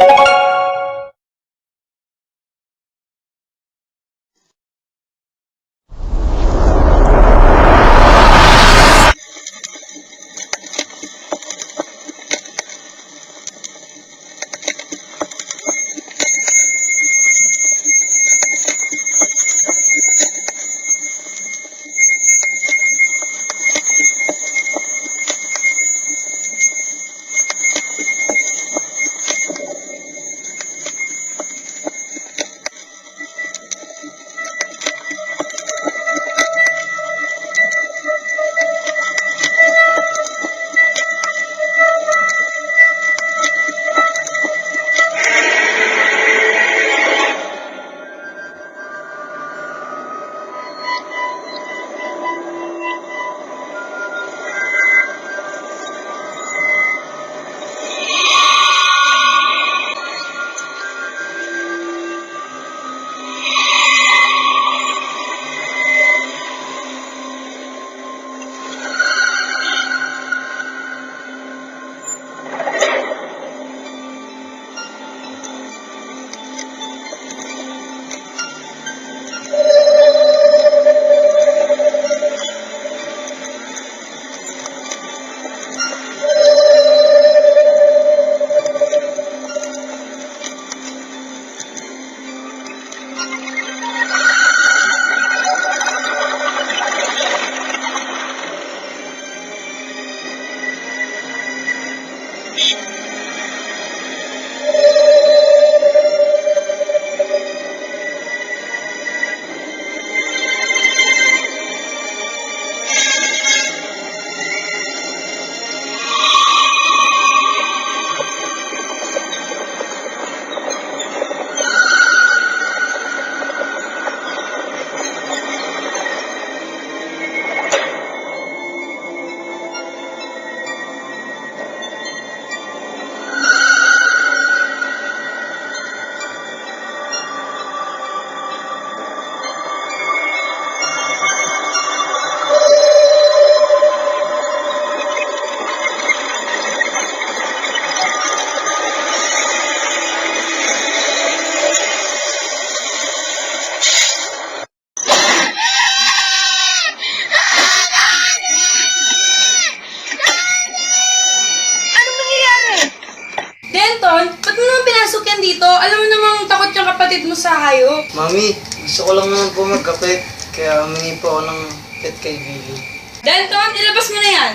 you. Kapatid mo sa hayop. Mami, gusto ko lang naman po magkape, kaya humingi po ako ng pet kay Billy. Denton, ilabas mo na yan.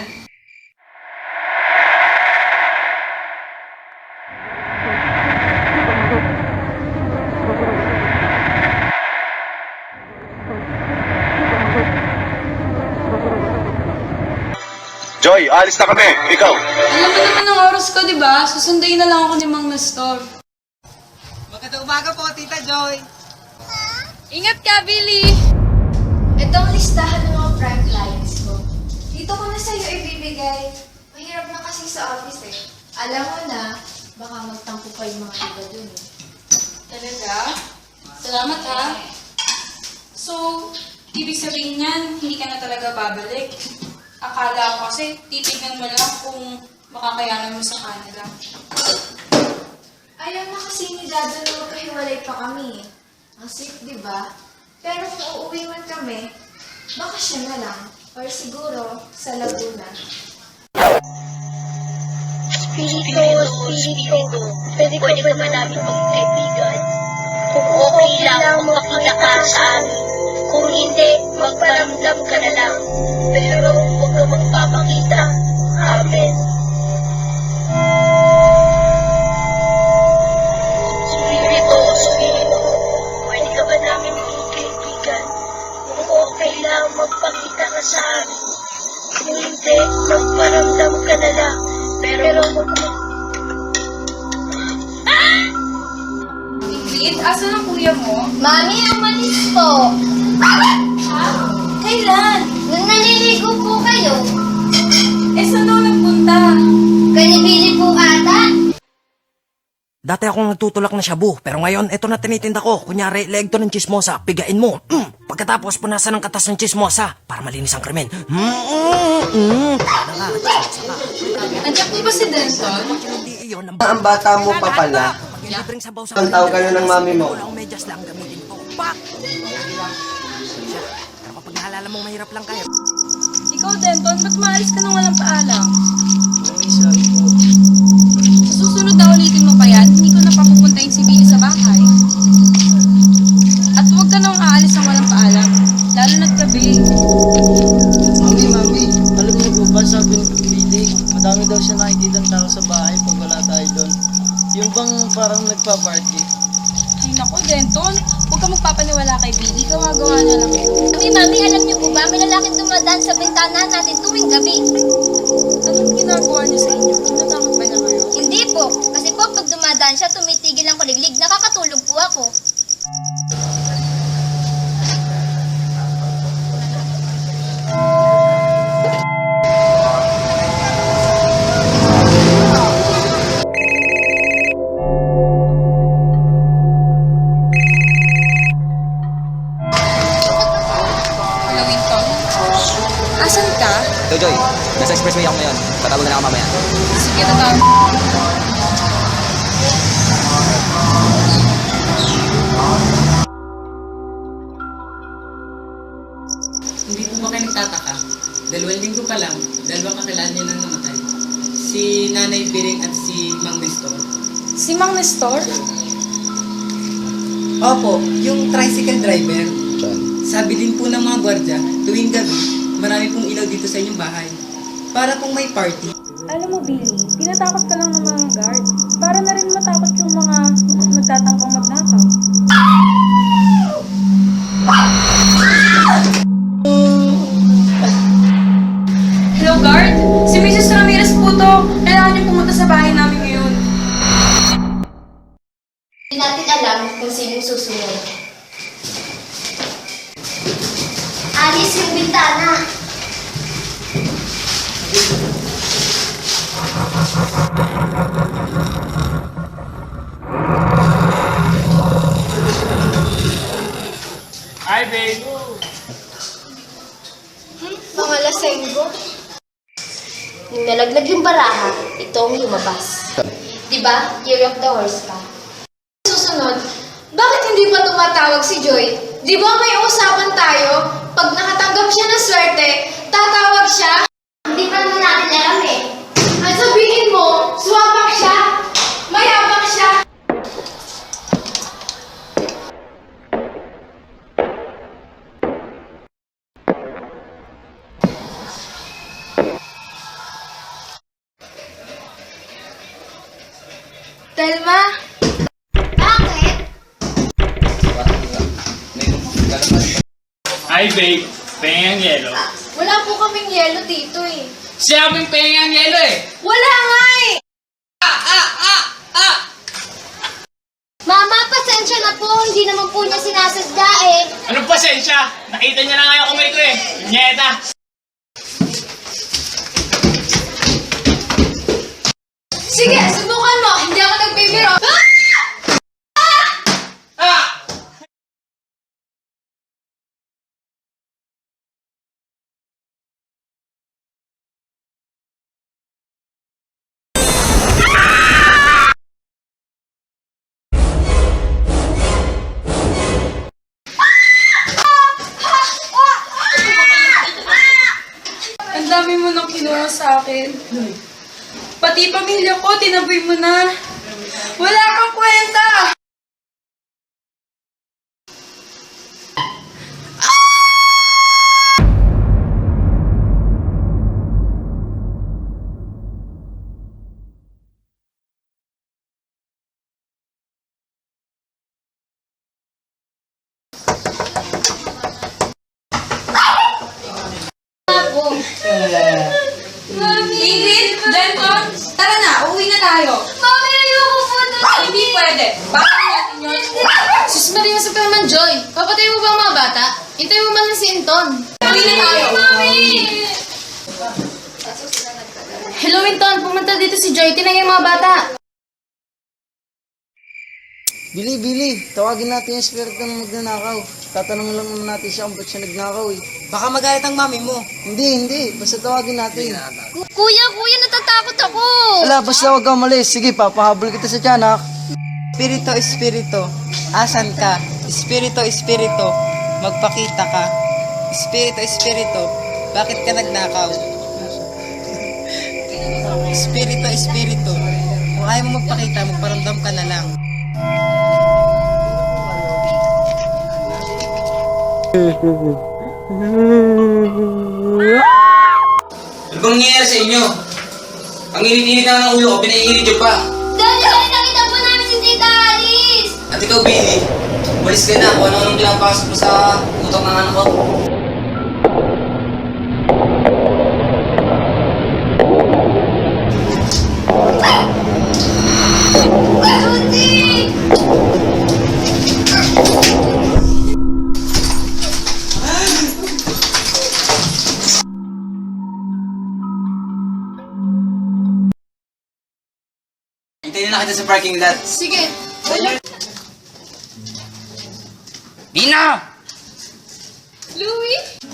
Joy, alis na kami. Ikaw. Alam mo naman ang oras ko, di ba? Susundayin na lang ako ni Mang Nestor. Umaga po, Tita Joy. Ingat ka, Billy! Ito ang listahan ng mga prank clients ko. Dito ko na sa'yo ibibigay. Mahirap na kasi sa office eh. Alam mo na, baka magtampo pa yung mga iba dun eh. Talaga? Salamat ha. So, ibig sabihin niyan, hindi ka na talaga babalik. Akala ko kasi titignan mo lang kung makakayanan mo sa Canada. Ayaw na kasi ni Dado na magkahiwalay pa kami. Ang sweet, di ba? Pero kung uuwi man kami, baka siya na lang. Or siguro, sa Laguna. Spirito, Spirito, pwede ka ba namin magkaibigan? Kung okay lang, magpakita ka sa amin. Kung hindi, magparamdam ka na lang. Pero huwag ka magpapakita. Amen. Sa amin. Kung hindi, magparamdam ka na lang. Pero huwag ka Ingrid, asan ang kuya mo? Mami, umalis po. Ha? Kailan? Nung naliligo po kayo. Eh, saan daw nagpunta? Dati akong nagtutulak na shabu, pero ngayon, ito na tinitinda ko. Kunyari, leeg to ng chismosa, pigain mo. Mm. Pagkatapos, punasan ng katas ng chismosa para malinis ang krimen. Mm, mm, mm. Tara na nga, chismosa ka. Andiyan po ba si Denton? Hindi iyon ang Ang bata mo pa pala. Yung libreng sabaw sa Ang tawag ka na ng mami mo. Walang medyas lang gamitin to. Pak! Pero kapag naalala mong mahirap lang kayo, Ikaw, Denton, ba't maalis ka nang walang paalam? Niyo may lalaking dumadaan sa bintana natin tuwing gabi. Anong ginagawa niya sa inyo? Ako ngayon. Tatawag na lang ako mamaya. Sige, tatawag. Hindi po ba kayo nagtataka? Dalawang linggo pa lang, dalawang kakilala niya nang namatay. Si Nanay Biring at si Mang Nestor. Si Mang Nestor? Opo, yung tricycle driver. Sabi din po ng mga gwardya, tuwing gabi, marami pong ilaw dito sa inyong bahay. Para pong may party. Alam mo, Billy, tinatakot ka lang ng mga guard. Hi, babe! Mga lasenggo. Nung nalaglag yung baraha, ito ang lumabas. Diba? Year of the horse ka. Susunod, bakit hindi pa tumatawag si Joy? Di ba may usapan tayo? Pag nakatanggap siya ng swerte, tatawag siya? Hindi pa naman natin alam eh. Ang sabihin mo, swapak siya, mayabang siya. Telma? Bakit? Hi babe, pengen yelo. Wala po kaming yelo dito eh. Siyabing pengen yelo eh. Wala nga eh! Mama, pasensya na po. Hindi naman po niya sinasadya eh. Anong pasensya? Nakita niya na nga yung kamay ko eh. Nyeta. Sige, subukan mo. Hindi ako nagbibiro. Ah! Akin. Pati pamilya ko, tinaboy mo na. Wala kang kwenta! Joy. Papatay mo ba ang mga bata? Intay mo man lang si Inton. Uwi na tayo. Mami! Hello, Inton. Pumunta dito si Joy. Tinagay yung mga bata. Billy, Billy, tawagin natin yung espiritu ng magnanakaw. Tatanong lang naman natin siya kung ba't siya nagnakaw eh. baka magalit ang mami mo. Hindi, hindi. Basta tawagin natin. Kuya, kuya, natatakot ako. Ala, basta huwag kang malis. Sige, papahabol kita sa tiyanak. Espirito, Espirito, asan ka? Espirito, Espirito, magpakita ka. Espirito, Espirito, bakit ka nagnakaw? Espirito, Espirito, kung ayaw mo magpakita, magparamdam ka na lang. Ano bang nangyayari sa inyo? Ang init-init na ng ulo ko, pinaiinit nyo pa. Daddy, nakita po namin si Tita Alice! At ikaw, Billy, umalis ka na kung ano-anong pinapasok mo sa utak ng anak ko. Hintayin na kita sa parking lot. Sige. Nina! Louis.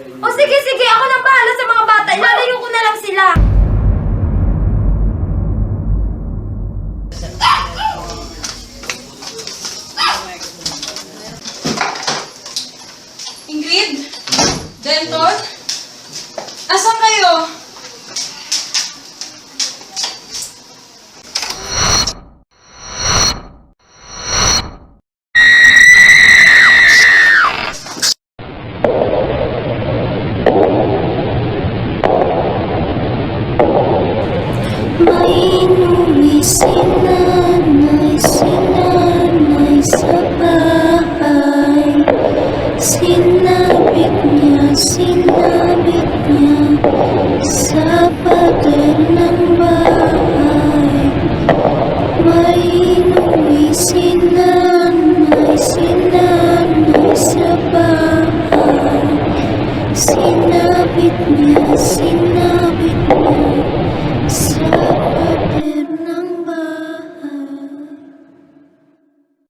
O sige, sige, ako nang bahala sa mga bata. Ilalayo ko na lang sila. Sa pader na